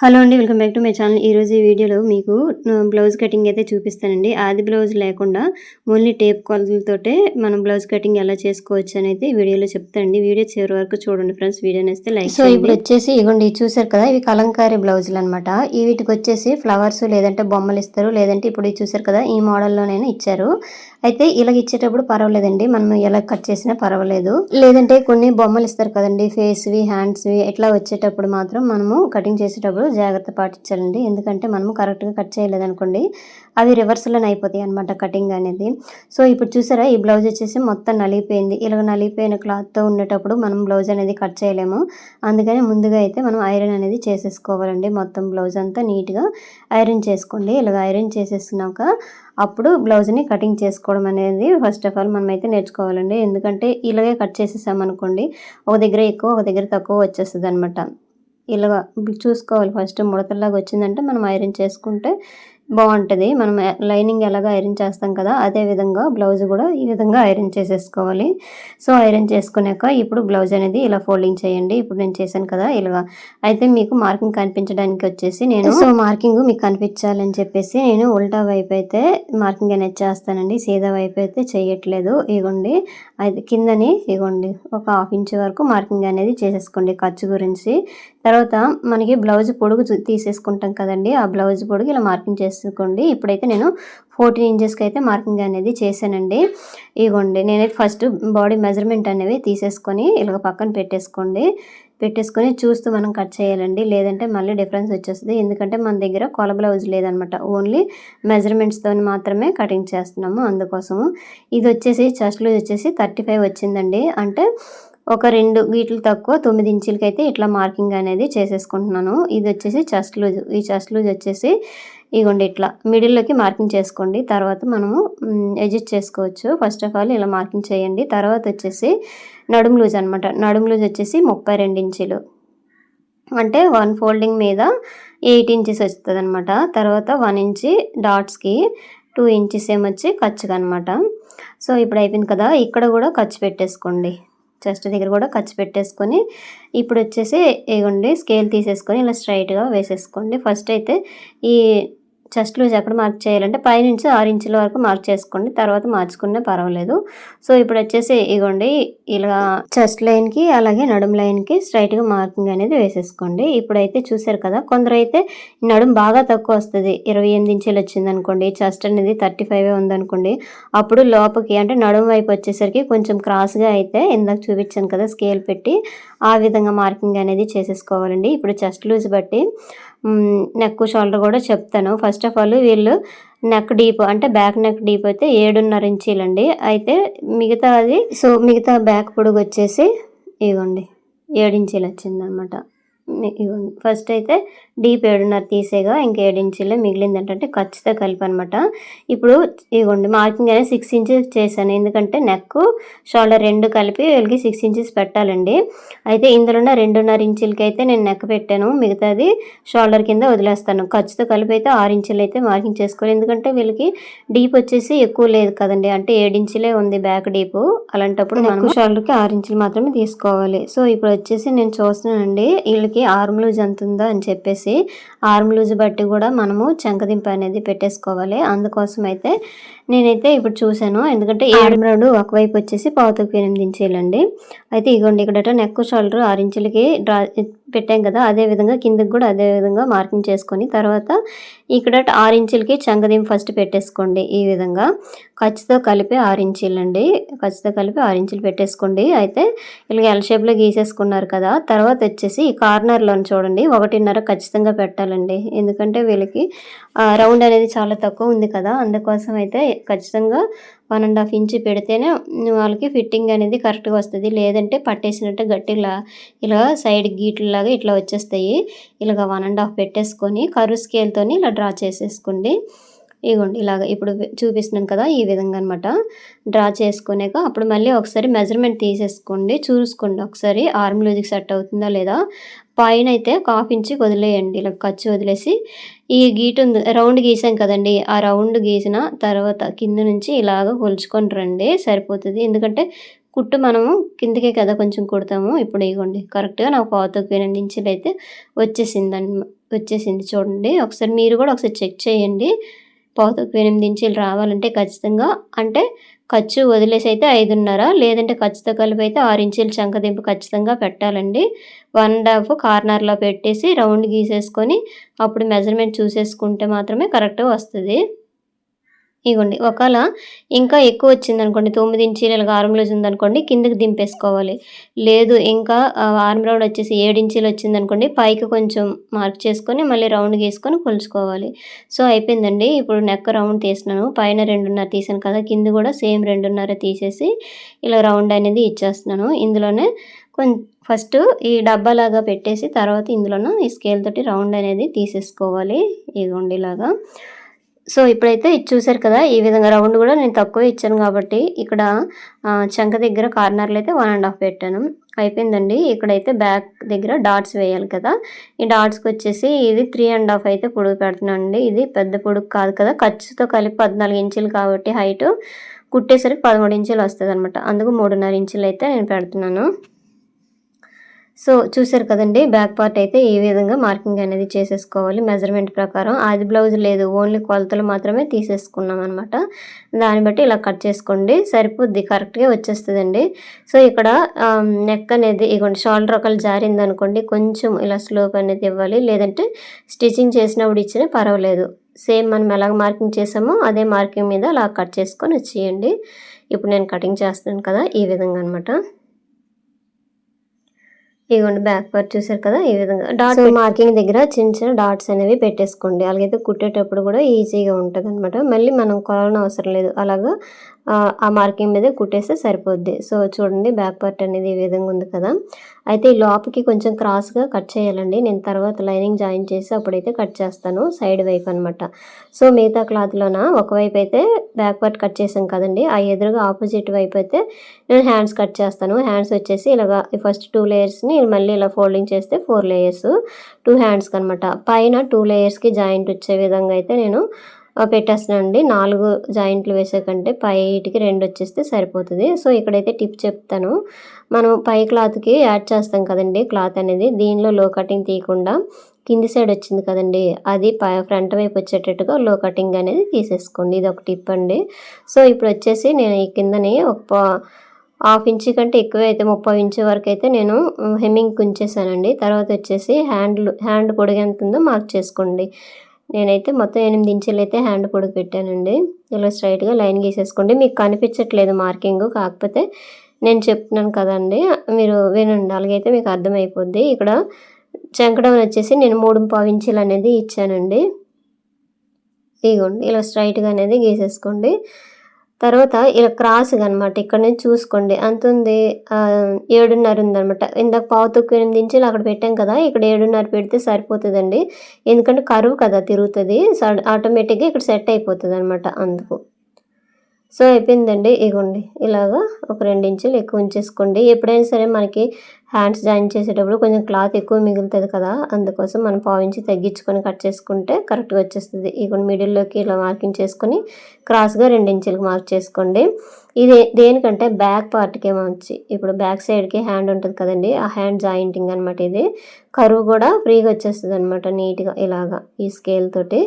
Hello అండి welcome back to my channel. ఈరోజు ఈ వీడియోలో మీకు బ్లౌజ్ కటింగ్ అయితే చూపిస్తానండి. ఆది బ్లౌజ్ లేకుండా ఓన్లీ టేప్ కొలతలతోటే మనం బ్లౌజ్ కటింగ్ ఎలా చేసుకోవచ్చు అనేది ఈ వీడియోలో చెప్తానండి. వీడియో చివరి వరకు చూడండి ఫ్రెండ్స్. వీడియో నేస్తే లైక్ సో ఇప్పుడు వచ్చేసి ఇగోండి చూసారు కదా ఇవి కలంకారీ బ్లౌజులు అనమాట ఈ వీటికి వచ్చేసి ఫ్లవర్స్ లేదంటే బొమ్మలు ఇస్తారు లేదంటే ఇప్పుడు ఇది చూసారు కదా ఈ మోడల్లోనైనా ఇచ్చారు. అయితే ఇలా ఇచ్చేటప్పుడు పర్వాలేదండి. మనం ఎలా కట్ చేసినా పర్వాలేదు. లేదంటే కొన్ని బొమ్మలు ఇస్తారు కదండి. ఫేస్వి హ్యాండ్స్వి ఇట్లా వచ్చేటప్పుడు మాత్రం మనము కటింగ్ చేసేటప్పుడు జాగ్రత్త పాటించాలండి. ఎందుకంటే మనము కరెక్ట్గా కట్ చేయలేదనుకోండి అవి రివర్స్లోనే అయిపోతాయి అనమాట కటింగ్ అనేది. సో ఇప్పుడు చూసారా ఈ బ్లౌజ్ వచ్చేసి మొత్తం నలిగిపోయింది. ఇలాగ నలిగిపోయిన క్లాత్తో ఉండేటప్పుడు మనం బ్లౌజ్ అనేది కట్ చేయలేము. అందుకని ముందుగా అయితే మనం ఐరన్ అనేది చేసేసుకోవాలండి. మొత్తం బ్లౌజ్ అంతా నీట్గా ఐరన్ చేసుకోండి. ఇలాగ ఐరన్ చేసేసినాక అప్పుడు బ్లౌజ్ని కటింగ్ చేసుకోవడం అనేది ఫస్ట్ ఆఫ్ ఆల్ మనం అయితే నేర్చుకోవాలండి. ఎందుకంటే ఇలాగే కట్ చేసేసామనుకోండి ఒక దగ్గర ఎక్కువ ఒక దగ్గర తక్కువ వచ్చేస్తుంది అనమాట ఇలాగ చూసుకోవాలి. ఫస్ట్ ముడతల్లాగా వచ్చిందంటే మనం ఐరన్ చేసుకుంటే బాగుంటుంది. మనం లైనింగ్ ఎలాగ ఐరన్ చేస్తాం కదా అదే విధంగా బ్లౌజ్ కూడా ఈ విధంగా ఐరన్ చేసేసుకోవాలి. సో ఐరన్ చేసుకున్నాక ఇప్పుడు బ్లౌజ్ అనేది ఇలా ఫోల్డింగ్ చేయండి. ఇప్పుడు నేను చేశాను కదా ఇలాగా. అయితే మీకు మార్కింగ్ కనిపించడానికి వచ్చేసి నేను సో మార్కింగ్ మీకు కనిపించాలని చెప్పేసి నేను ఉల్టా వైపు అయితే మార్కింగ్ అనేది చేస్తానండి. సీదా వైపు అయితే చేయట్లేదు. ఇగోండి. అది కిందనే ఇగోండి ఒక హాఫ్ ఇంచ్ వరకు మార్కింగ్ అనేది చేసేసుకోండి ఖర్చు గురించి. తర్వాత మనకి బ్లౌజ్ పొడుగు తీసేసుకుంటాం కదండి ఆ బ్లౌజ్ పొడుగు ఇలా మార్కింగ్ చేసుకోండి ఇప్పుడైతే నేను ఫోర్టీన్ ఇంచెస్కి అయితే మార్కింగ్ అనేది చేశానండి. ఇగోండి నేనైతే ఫస్ట్ బాడీ మెజర్మెంట్ అనేవి తీసేసుకొని ఇలా పక్కన పెట్టేసుకోండి. పెట్టేసుకొని చూస్తూ మనం కట్ చేయాలండి. లేదంటే మళ్ళీ డిఫరెన్స్ వచ్చేస్తుంది. ఎందుకంటే మన దగ్గర కొల బ్లౌజ్ లేదనమాట. ఓన్లీ మెజర్మెంట్స్తో మాత్రమే కటింగ్ చేస్తున్నాము అందుకోసము. ఇది వచ్చేసి చెస్ట్ లూజ్ వచ్చేసి థర్టీ ఫైవ్ వచ్చిందండి. అంటే ఒక రెండు వీటిలు తక్కువ తొమ్మిది ఇంచులకి అయితే ఇట్లా మార్కింగ్ అనేది చేసేసుకుంటున్నాను. ఇది వచ్చేసి చెస్ట్ లూజ్ ఈ చెస్ట్ లూజ్ వచ్చేసి ఇగోండి ఇట్లా మిడిల్లోకి మార్కింగ్ చేసుకోండి. తర్వాత మనము ఎడ్జిట్ చేసుకోవచ్చు. ఫస్ట్ ఆఫ్ ఆల్ ఇలా మార్కింగ్ చేయండి. తర్వాత వచ్చేసి నడుము లూజ్ అనమాట నడుము లూజ్ వచ్చేసి ముప్పై రెండు ఇంచులు. అంటే వన్ ఫోల్డింగ్ మీద ఎయిట్ ఇంచెస్ వస్తుంది అనమాట తర్వాత వన్ ఇంచి డాట్స్కి టూ ఇంచెస్ ఏమొచ్చి ఖర్చుగా అనమాట సో ఇప్పుడు అయిపోయింది కదా. ఇక్కడ కూడా ఖర్చు పెట్టేసుకోండి. చెస్ట్ దగ్గర కూడా ఖర్చు పెట్టేసుకొని ఇప్పుడు వచ్చేసి ఇగోండి స్కేల్ తీసేసుకొని ఇలా స్ట్రైట్గా వేసేసుకోండి. ఫస్ట్ అయితే ఈ చెస్ట్ లూజ్ ఎక్కడ మార్క్ చేయాలంటే పైనుంచి ఆరు ఇంచుల వరకు మార్క్ చేసుకోండి. తర్వాత మార్చుకున్నా పర్వాలేదు. సో ఇప్పుడు వచ్చేసి ఇగోండి ఇలా చెస్ట్ లైన్కి అలాగే నడుము లైన్కి స్ట్రైట్గా మార్కింగ్ అనేది వేసేసుకోండి. ఇప్పుడైతే చూసారు కదా కొందరు అయితే నడుము బాగా తక్కువ వస్తుంది. ఇరవై ఎనిమిది ఇంచులు వచ్చింది అనుకోండి చెస్ట్ అనేది థర్టీ ఫైవ్ ఉందనుకోండి అప్పుడు లోపలికి అంటే నడుం వైపు వచ్చేసరికి కొంచెం క్రాస్గా అయితే ఇందాక చూపించాను కదా స్కేల్ పెట్టి ఆ విధంగా మార్కింగ్ అనేది చేసేసుకోవాలండి. ఇప్పుడు చెస్ట్ లూజ్ బట్టి నెక్ షోల్డర్ కూడా చెప్తాను. ఫస్ట్ ఆఫ్ ఆల్ వీళ్ళు నెక్ డీప్ అంటే బ్యాక్ నెక్ డీప్ అయితే ఏడున్నర ఇంచీలండి. అయితే మిగతా అది సో మిగతా బ్యాక్ పొడుగు వచ్చేసి ఇగోండి ఏడు ఇంచీలు వచ్చిందనమాట ఫస్ట్ అయితే డీప్ ఏడున్నర తీసేగా ఇంక ఏడు ఇంచీలే మిగిలింది ఏంటంటే ఖర్చుతో కలిపి అనమాట. ఇప్పుడు ఇగోండి మార్కింగ్ అనేది సిక్స్ ఇంచెస్ చేశాను. ఎందుకంటే నెక్ షోల్డర్ రెండు కలిపి వీళ్ళకి సిక్స్ ఇంచెస్ పెట్టాలండి. అయితే ఇందులో రెండున్నర ఇంచులకి అయితే నేను నెక్ పెట్టాను. మిగతాది షోల్డర్ కింద వదిలేస్తాను. ఖర్చుతో కలిపి అయితే ఆరు ఇంచులు అయితే మార్కింగ్ చేసుకోవాలి. ఎందుకంటే వీళ్ళకి డీప్ వచ్చేసి ఎక్కువ లేదు కదండి. అంటే ఏడు ఇంచులే ఉంది బ్యాక్ డీప్ అలాంటప్పుడు మనం షోల్డర్కి ఆరు ఇంచులు మాత్రమే తీసుకోవాలి. సో ఇప్పుడు వచ్చేసి నేను చూస్తున్నానండి. వీళ్ళకి ఆర్మ్ లూజ్ ఎంత ఉందో అని చెప్పేసి ఆర్మ్ లూజ్ బట్టి కూడా మనము చంకదింపు అనేది పెట్టేసుకోవాలి. అందుకోసం అయితే నేనైతే ఇప్పుడు చూశాను. ఎందుకంటే ఏడు రెండు ఒకవైపు వచ్చేసి పావుతకు ఎనిమిది ఇంచీలండి. అయితే ఇగోండి ఇక్కడ నెక్ షోల్డర్ ఆరు ఇంచులకి డ్రా పెట్టాం కదా అదే విధంగా కిందకి కూడా అదే విధంగా మార్కింగ్ చేసుకొని తర్వాత ఇక్కడ ఆరు ఇంచులకి చంకదింపు ఫస్ట్ పెట్టేసుకోండి ఈ విధంగా. ఖర్చుతో కలిపి ఆరు ఇంచీలు అండి ఖర్చుతో కలిపి ఆరు ఇంచులు పెట్టేసుకోండి. అయితే ఇలా ఎల్ షేప్లో గీసేసుకున్నారు కదా తర్వాత వచ్చేసి ఈ కార్నర్లో చూడండి ఒకటిన్నర ఖచ్చితంగా పెట్టాలండి. ఎందుకంటే వీళ్ళకి రౌండ్ అనేది చాలా తక్కువ ఉంది కదా అందుకోసం అయితే ఖచ్చితంగా వన్ అండ్ హాఫ్ ఇంచ్ పెడితేనే వాళ్ళకి ఫిట్టింగ్ అనేది కరెక్ట్గా వస్తుంది. లేదంటే పట్టేసినట్టు గట్టిలా ఇలా సైడ్ గీట్లలాగా ఇట్లా వచ్చేస్తాయి. ఇలాగ వన్ అండ్ హాఫ్ పెట్టేసుకొని కరు స్కేల్తో ఇలా డ్రా చేసేసుకోండి. ఇగోండి ఇలాగ ఇప్పుడు చూపిస్తున్నాను కదా ఈ విధంగా అనమాట డ్రా చేసుకునేక అప్పుడు మళ్ళీ ఒకసారి మెజర్మెంట్ తీసేసుకోండి చూసుకోండి ఒకసారి ఆర్మ్ లూజ్కి సెట్ అవుతుందా లేదా. పైన అయితే ఒక హాఫ్ వదిలేయండి ఇలా ఖర్చు వదిలేసి. ఈ గీటు ఉంది రౌండ్ గీసాం కదండి ఆ రౌండ్ గీసిన తర్వాత కింద నుంచి ఇలాగ కొలుచుకొని రండి సరిపోతుంది. ఎందుకంటే కుట్టు మనము కిందకే కదా కొంచెం కుడతాము. ఇప్పుడు ఇవ్వండి కరెక్ట్గా నాకు పావుతకు ఎనిమిది ఇంచులు అయితే వచ్చేసిందండి వచ్చేసింది చూడండి. ఒకసారి మీరు కూడా ఒకసారి చెక్ చేయండి. పావుతకు ఎనిమిది ఇంచీలు రావాలంటే ఖచ్చితంగా అంటే ఖర్చు వదిలేసి అయితే ఐదున్నర లేదంటే ఖర్చుతో కలిపి అయితే ఆరు ఇంచులు చంకదింపు ఖచ్చితంగా పెట్టాలండి. వన్ అండ్ హాఫ్ కార్నర్లో పెట్టేసి రౌండ్ గీసేసుకొని అప్పుడు మెజర్మెంట్ చూసేసుకుంటే మాత్రమే కరెక్ట్గా వస్తుంది. ఇగోండి ఒకవేళ ఇంకా ఎక్కువ వచ్చింది అనుకోండి తొమ్మిది ఇంచీలు ఇలాగ ఆర్మ్ లూజ్ ఉందనుకోండి కిందకి దింపేసుకోవాలి. లేదు ఇంకా ఆర్మ్ రౌండ్ వచ్చేసి ఏడు ఇంచీలు వచ్చింది అనుకోండి పైకి కొంచెం మార్క్ చేసుకొని మళ్ళీ రౌండ్ గీసుకొని కొలుచుకోవాలి సో అయిపోయిందండి. ఇప్పుడు నెక్ రౌండ్ తీసినాను. పైన రెండున్నర తీసాను కదా కింద కూడా సేమ్ రెండున్నర తీసేసి ఇలా రౌండ్ అనేది ఇచ్చేస్తున్నాను. ఇందులోనే కొంచెం ఫస్ట్ ఈ డబ్బాలాగా పెట్టేసి తర్వాత ఇందులోనూ ఈ స్కేల్ తోటి రౌండ్ అనేది తీసేసుకోవాలి. ఇదిగోండి ఇలాగా. సో ఇప్పుడైతే ఇది చూసారు కదా ఈ విధంగా రౌండ్ కూడా నేను తక్కువ ఇచ్చాను కాబట్టి ఇక్కడ చంక దగ్గర కార్నర్లు అయితే వన్ అండ్ హాఫ్ పెట్టాను. అయిపోయిందండి. ఇక్కడైతే బ్యాక్ దగ్గర డాట్స్ వేయాలి కదా. ఈ డాట్స్కి వచ్చేసి ఇది త్రీ అండ్ హాఫ్ అయితే పొడుగు పెడుతున్నాను అండి ఇది పెద్ద పొడుగు కాదు కదా. ఖర్చుతో కలిపి పద్నాలుగు ఇంచులు కాబట్టి హైట్ కుట్టేసరికి పదమూడు ఇంచులు వస్తుంది అనమాట అందుకు మూడున్నర ఇంచులు అయితే నేను పెడుతున్నాను. సో చూసారు కదండి బ్యాక్ పార్ట్ అయితే ఈ విధంగా మార్కింగ్ అనేది చేసేసుకోవాలి మెజర్మెంట్ ప్రకారం. అది బ్లౌజ్ లేదు ఓన్లీ కొలతలు మాత్రమే తీసేసుకున్నాం అనమాట దాన్ని బట్టి ఇలా కట్ చేసుకోండి సరిపోద్ది కరెక్ట్గా వచ్చేస్తుందండి. సో ఇక్కడ నెక్ అనేది ఇగోండి షోల్డర్ ఒకళ్ళు జారింది అనుకోండి కొంచెం ఇలా స్లోప్ అనేది ఇవ్వాలి. లేదంటే స్టిచ్చింగ్ చేసినప్పుడు ఇచ్చినా పర్వాలేదు. సేమ్ మనం ఎలాగ మార్కింగ్ చేసామో అదే మార్కింగ్ మీద అలా కట్ చేసుకొని వచ్చేయండి. ఇప్పుడు నేను కటింగ్ చేస్తున్నాను కదా ఈ విధంగా అనమాట ఇదిగోండి బ్యాక్ పార్ట్ చూసారు కదా? ఈ విధంగా. డాట్ మార్కింగ్ దగ్గర చిన్న చిన్న డాట్స్ అనేవి పెట్టేసుకోండి. అలాగైతే కుట్టేటప్పుడు కూడా ఈజీగా ఉంటుంది అనమాట మళ్ళీ మనం కొలవడం అవసరం లేదు. అలాగా ఆ మార్కింగ్ మీద కుట్టేస్తే సరిపోద్ది. సో చూడండి బ్యాక్ పార్ట్ అనేది ఈ విధంగా ఉంది కదా. అయితే ఈ లోపకి కొంచెం క్రాస్గా కట్ చేయాలండి. నేను తర్వాత లైనింగ్ జాయిన్ చేసి అప్పుడైతే కట్ చేస్తాను సైడ్ వైపు అనమాట సో మిగతా క్లాత్లోన ఒకవైపు అయితే బ్యాక్ పార్ట్ కట్ చేసాం కదండి. ఆ ఎదురుగా ఆపోజిట్ వైపు అయితే నేను హ్యాండ్స్ కట్ చేస్తాను. హ్యాండ్స్ వచ్చేసి ఇలాగా ఫస్ట్ టూ లేయర్స్ని మళ్ళీ ఇలా ఫోల్డింగ్ చేస్తే ఫోర్ లేయర్స్ టూ హ్యాండ్స్కి అనమాట పైన టూ లేయర్స్కి జాయింట్ వచ్చే విధంగా అయితే నేను పెట్టేస్తానండి నాలుగు జాయింట్లు వేసే కంటే పైటికి రెండు వచ్చేస్తే సరిపోతుంది. సో ఇక్కడైతే టిప్ చెప్తాను. మనం పై క్లాత్కి యాడ్ చేస్తాం కదండి. క్లాత్ అనేది దీనిలో లో కటింగ్ తీయకుండా కింది సైడ్ వచ్చింది కదండి. అది ఫ్రంట్ వైపు వచ్చేటట్టుగా లో కటింగ్ అనేది తీసేసుకోండి. ఇది ఒక టిప్ అండి. సో ఇప్పుడు వచ్చేసి నేను ఈ కిందని ఒక హాఫ్ ఇంచ్ కంటే ఎక్కువ అయితే ముప్పై ఇంచు వరకు అయితే నేను హెమ్మింగ్ కుంచేసానండి. తర్వాత వచ్చేసి హ్యాండ్ హ్యాండ్ పొడిగి ఉందో మార్క్ చేసుకోండి. నేనైతే మొత్తం ఎనిమిది ఇంచులు అయితే హ్యాండ్ పొడుగు పెట్టానండి. ఇలా స్ట్రైట్గా లైన్ గీసేసుకోండి. మీకు కనిపించట్లేదు మార్కింగ్ కాకపోతే నేను చెప్తున్నాను కదండి. మీరు వినండి. అలాగైతే మీకు అర్థమైపోద్ది. ఇక్కడ చెంకడం వచ్చేసి నేను మూడు పావు ఇంచులు అనేది ఇచ్చానండి. ఇగోండి ఇలా స్ట్రైట్గా అనేది గీసేసుకోండి. తర్వాత ఇలా క్రాస్గా అనమాట ఇక్కడ నుంచి చూసుకోండి. అంత ఉంది. ఏడున్నర ఉందనమాట ఇందాక పావు తక్కువ ఎనిమిది ఇంచులు అక్కడ పెట్టాం కదా ఇక్కడ ఏడున్నర పెడితే సరిపోతుందండి. ఎందుకంటే కరువు కదా తిరుగుతుంది. ఆటోమేటిక్గా ఇక్కడ సెట్ అయిపోతుంది అనమాట అందుకు. సో అయిపోయిందండి. ఇగోండి. ఇలాగా ఒక రెండు ఇంచులు ఎక్కువ ఉంచేసుకోండి. ఎప్పుడైనా సరే మనకి హ్యాండ్స్ జాయిన్ చేసేటప్పుడు కొంచెం క్లాత్ ఎక్కువ మిగులుతుంది కదా అందుకోసం మనం పావించి తగ్గించుకొని కట్ చేసుకుంటే కరెక్ట్గా వచ్చేస్తుంది. ఇక మిడిల్లోకి ఇలా మార్కింగ్ చేసుకొని క్రాస్గా రెండు ఇంచులకు మార్క్ చేసుకోండి. ఇది దేనికంటే బ్యాక్ పార్ట్కి ఏమో వచ్చి ఇప్పుడు బ్యాక్ సైడ్కి హ్యాండ్ ఉంటుంది కదండి ఆ హ్యాండ్ జాయింటింగ్ అనమాట ఇది. కరువు కూడా ఫ్రీగా వచ్చేస్తుంది అనమాట నీట్గా ఇలాగా ఈ స్కేల్ తోటి.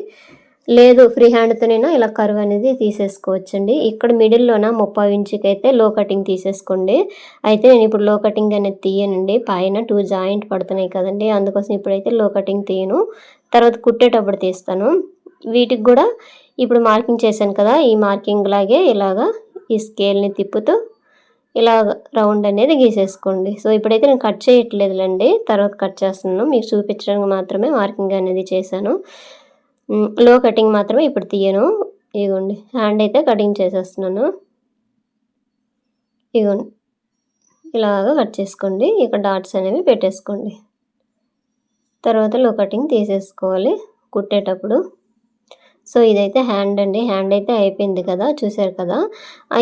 లేదు ఫ్రీ హ్యాండ్తోనైనా ఇలా కరువు అనేది తీసేసుకోవచ్చండి. ఇక్కడ మిడిల్లోన ముప్పై ఇంచుకి అయితే లో కటింగ్ తీసేసుకోండి. అయితే నేను ఇప్పుడు లో కటింగ్ అనేది తీయనండి. పైన టూ జాయింట్ పడుతున్నాయి కదండి. అందుకోసం ఇప్పుడైతే లో కటింగ్ తీయను. తర్వాత కుట్టేటప్పుడు తీస్తాను. వీటికి కూడా ఇప్పుడు మార్కింగ్ చేశాను కదా ఈ మార్కింగ్ లాగే ఇలాగా ఈ స్కేల్ని తిప్పుతూ ఇలా రౌండ్ అనేది గీసేసుకోండి. సో ఇప్పుడైతే నేను కట్ చేయట్లేదులేండి. తర్వాత కట్ చేస్తున్నాను. మీకు చూపించడానికి మాత్రమే మార్కింగ్ అనేది చేశాను. లో కటింగ్ మాత్రమే ఇప్పుడు తీయను. ఇదిగోండి హ్యాండ్ అయితే కటింగ్ చేసేస్తున్నాను. ఇదిగోండి ఇలాగా కట్ చేసుకోండి. ఇక్కడ డాట్స్ అనేవి పెట్టేసుకోండి. తర్వాత లో కటింగ్ తీసేసుకోవాలి కుట్టేటప్పుడు. సో ఇదైతే హ్యాండ్ అండి. హ్యాండ్ అయితే అయిపోయింది కదా చూసారు కదా.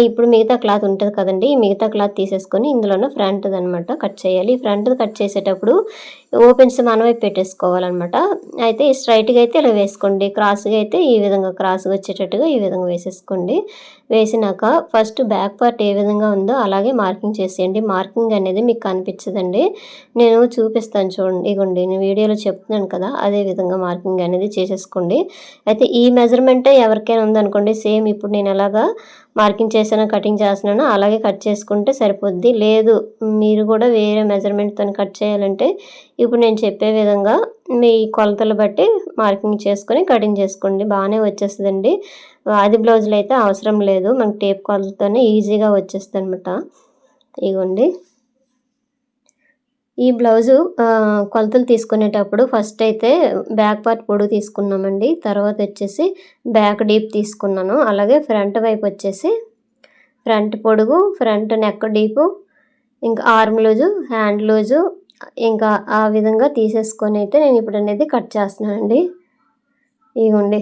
ఇప్పుడు మిగతా క్లాత్ ఉంటుంది కదండి. మిగతా క్లాత్ తీసేసుకొని ఇందులోనే ఫ్రంట్ అనమాట కట్ చేయాలి. ఫ్రంట్ కట్ చేసేటప్పుడు ఓపెన్స్ మనమే పెట్టేసుకోవాలన్నమాట. అయితే స్ట్రైట్గా అయితే ఇలా వేసుకోండి. క్రాస్గా అయితే ఈ విధంగా క్రాస్గా వచ్చేటట్టుగా ఈ విధంగా వేసేసుకోండి. వేసినాక ఫస్ట్ బ్యాక్ పార్ట్ ఏ విధంగా ఉందో అలాగే మార్కింగ్ చేసేయండి. మార్కింగ్ అనేది మీకు కనిపించదండి. నేను చూపిస్తాను చూడండి. ఇగోండి నేను వీడియోలో చెప్తున్నాను కదా అదే విధంగా మార్కింగ్ అనేది చేసేసుకోండి. అయితే ఈ మెజర్మెంటే ఎవరికైనా ఉందనుకోండి సేమ్ ఇప్పుడు నేను ఎలాగా మార్కింగ్ చేసాను కటింగ్ చేస్తున్నాను అలాగే కట్ చేసుకుంటే సరిపోద్ది. లేదు మీరు కూడా వేరే మెజర్మెంట్తో కట్ చేయాలంటే ఇప్పుడు నేను చెప్పే విధంగా మీ కొలతలు బట్టి మార్కింగ్ చేసుకొని కటింగ్ చేసుకోండి. బాగానే వచ్చేస్తుందండి. ఆది బ్లౌజులు అయితే అవసరం లేదు. మనకి టేప్ కొలతతోనే ఈజీగా వచ్చేస్తుంది అనమాట ఇగోండి. ఈ బ్లౌజు కొలతలు తీసుకునేటప్పుడు ఫస్ట్ అయితే బ్యాక్ పార్ట్ పొడుగు తీసుకున్నామండి. తర్వాత వచ్చేసి బ్యాక్ డీప్ తీసుకున్నాను. అలాగే ఫ్రంట్ వైపు వచ్చేసి ఫ్రంట్ పొడుగు ఫ్రంట్ నెక్ డీపు ఇంకా ఆర్మ్ లూజు హ్యాండ్ లూజు ఇంకా ఆ విధంగా తీసేసుకొని అయితే నేను ఇప్పుడు అనేది కట్ చేస్తున్నానండి. ఇగోండి.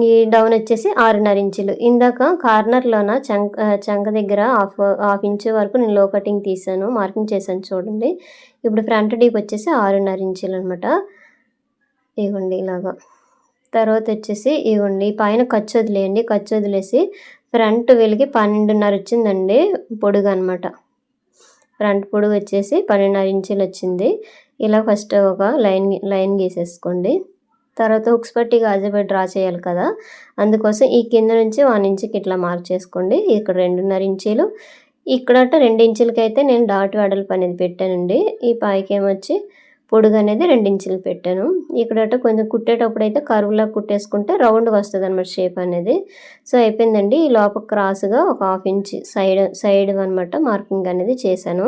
ఈ డౌన్ వచ్చేసి ఆరున్నర ఇంచులు. ఇందాక కార్నర్లోన చంక చంక దగ్గర హాఫ్ హాఫ్ ఇంచు వరకు నేను లో కటింగ్ తీసాను మార్కింగ్ చేశాను చూడండి. ఇప్పుడు ఫ్రంట్ డీప్ వచ్చేసి ఆరున్నర ఇంచులు అనమాట ఇవ్వండి ఇలాగా. తర్వాత వచ్చేసి ఇవ్వండి పైన ఖర్చు వదిలేయండి. ఖర్చు వదిలేసి ఫ్రంట్ వెలిగి పన్నెండున్నర వచ్చిందండి పొడుగు అనమాట ఫ్రంట్ పొడుగు వచ్చేసి పన్నెండున్నర ఇంచులు వచ్చింది. ఇలా ఫస్ట్ ఒక లైన్ లైన్ గీసేసుకోండి. తర్వాత హుక్స్ పట్టి గాజుపై డ్రా చేయాలి కదా. అందుకోసం ఈ కింద నుంచి వన్ ఇంచుకి ఇట్లా మార్క్ చేసుకోండి. ఇక్కడ రెండున్నర ఇంచీలు. ఇక్కడట రెండు ఇంచులకి అయితే నేను డాట్ వెడల్పు అనేది పెట్టానండి. ఈ పైకి ఏమొచ్చి పొడుగు అనేది రెండు ఇంచులు పెట్టాను. ఇక్కడట కొంచెం కుట్టేటప్పుడు అయితే కరువులా కుట్టేసుకుంటే రౌండ్గా వస్తుంది అనమాట షేప్ అనేది. సో అయిపోయిందండి. ఈ లోపల క్రాస్గా ఒక హాఫ్ ఇంచ్ సైడ్ సైడ్ అనమాట మార్కింగ్ అనేది చేశాను.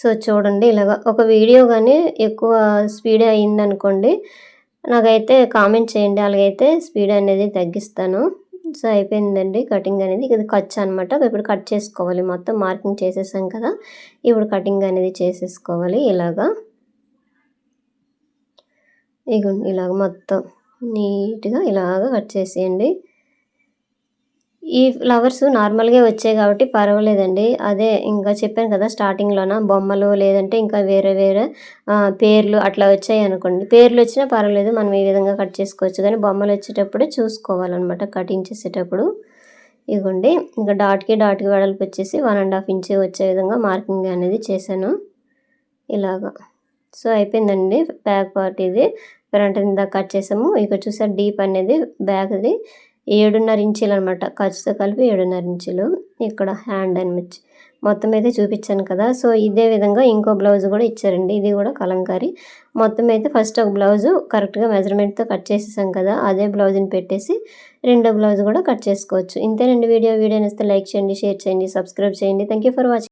సో చూడండి ఇలాగ. ఒక వీడియో కానీ ఎక్కువ స్పీడ్ అయిందనుకోండి నాకైతే కామెంట్ చేయండి. అలాగైతే స్పీడ్ అనేది తగ్గిస్తాను. సో అయిపోయిందండి కటింగ్ అనేది. ఇది ఖర్చు అనమాట. ఇప్పుడు కట్ చేసుకోవాలి. మొత్తం మార్కింగ్ చేసేసాం కదా ఇప్పుడు కటింగ్ అనేది చేసేసుకోవాలి ఇలాగా. ఇగో ఇలాగ మొత్తం నీట్గా ఇలాగ కట్ చేసేయండి. ఈ ఫ్లవర్స్ నార్మల్గా వచ్చాయి కాబట్టి పర్వాలేదండి. అదే ఇంకా చెప్పాను కదా స్టార్టింగ్లోన బొమ్మలు లేదంటే ఇంకా వేరే వేరే పేర్లు అట్లా వచ్చాయి అనుకోండి. పేర్లు వచ్చినా పర్వాలేదు మనం ఈ విధంగా కట్ చేసుకోవచ్చు. కానీ బొమ్మలు వచ్చేటప్పుడే చూసుకోవాలన్నమాట కటింగ్ చేసేటప్పుడు. ఇదిగోండి ఇంకా డాట్కి డాట్కి వెడల్పు వచ్చేసి వన్ అండ్ హాఫ్ ఇంచ్ వచ్చే విధంగా మార్కింగ్ అనేది చేశాను. ఇలాగా. సో అయిపోయిందండి బ్యాక్ పార్ట్ ఇది. ఫ్రంట్ ఇందాక కట్ చేసాము. ఇక చూసారు డీప్ అనేది బ్యాగ్ది ఏడున్నర ఇంచులు అనమాట ఖర్చుతో కలిపి ఏడున్నర ఇంచులు ఇక్కడ హ్యాండ్ అని మొత్తం అయితే చూపించాను కదా. సో ఇదే విధంగా ఇంకో బ్లౌజ్ కూడా ఇచ్చారండి. ఇది కూడా కలంకారీ. మొత్తం అయితే ఫస్ట్ ఒక బ్లౌజు కరెక్ట్గా మెజర్మెంట్తో కట్ చేసేసాం కదా. అదే బ్లౌజ్ని పెట్టేసి రెండో బ్లౌజ్ కూడా కట్ చేసుకోవచ్చు. ఇంతేనండి వీడియో. వీడియో ఇస్తే లైక్ చేయండి షేర్ చేయండి సబ్స్క్రైబ్ చేయండి. Thank for watching